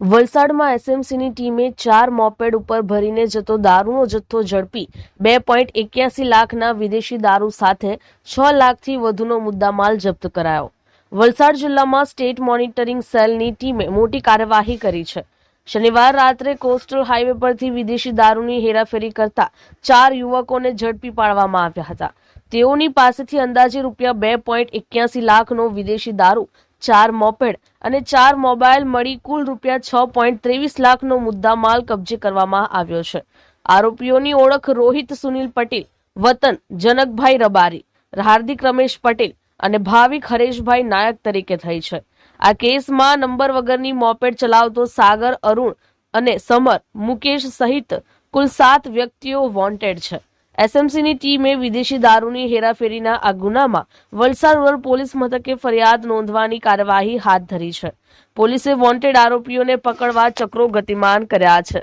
વલસાડમાં એસએમસીની ટીમે ચાર મોપેડ ઉપર ભરીને જતો દારૂનો જથ્થો ઝડપી બે પોઈન્ટ એક્યાસી લાખના વિદેશી દારૂ સાથે છ લાખથી વધુનો મુદ્દામાલ જપ્ત કરાયો. વલસાડ જિલ્લામાં સ્ટેટ મોનિટરિંગ સેલની ટીમે મોટી કાર્યવાહી કરી છે. શનિવાર રાત્રે કોસ્ટલ હાઈવે પરથી વિદેશી દારૂની હેરાફેરી કરતા ચાર યુવકોને ઝડપી પાડવામાં આવ્યા હતા. તેઓની પાસેથી અંદાજે રૂપિયા બે પોઈન્ટ એક્યાસી લાખનો વિદેશી દારૂ ચાર મોપેડ અને ચાર મોબાઈલ મળી કુલ રૂપિયા છ પોઈન્ટ ત્રેવીસ લાખનો મુદ્દામાલ કબજે કરવામાં આવ્યો છે. આરોપીઓની ઓળખ રોહિત સુનિલ પટેલ, વતન જનકભાઈ રબારી, હાર્દિક રમેશ પટેલ અને ભાવિક હરેશભાઈ નાયક તરીકે થઈ છે. આ કેસમાં નંબર વગરની મોપેડ ચલાવતો સાગર અરુણ અને સમર મુકેશ સહિત કુલ સાત વ્યક્તિઓ વોન્ટેડ છે. એસએમસીની ટીમે વિદેશી દારૂની હેરાફેરીના આ ગુનામાં વલસાડ રૂરલ પોલીસ મથકે ફરિયાદ નોંધવાની કાર્યવાહી હાથ ધરી છે. પોલીસે વોન્ટેડ આરોપીઓને પકડવા ચક્રો ગતિમાન કર્યા છે.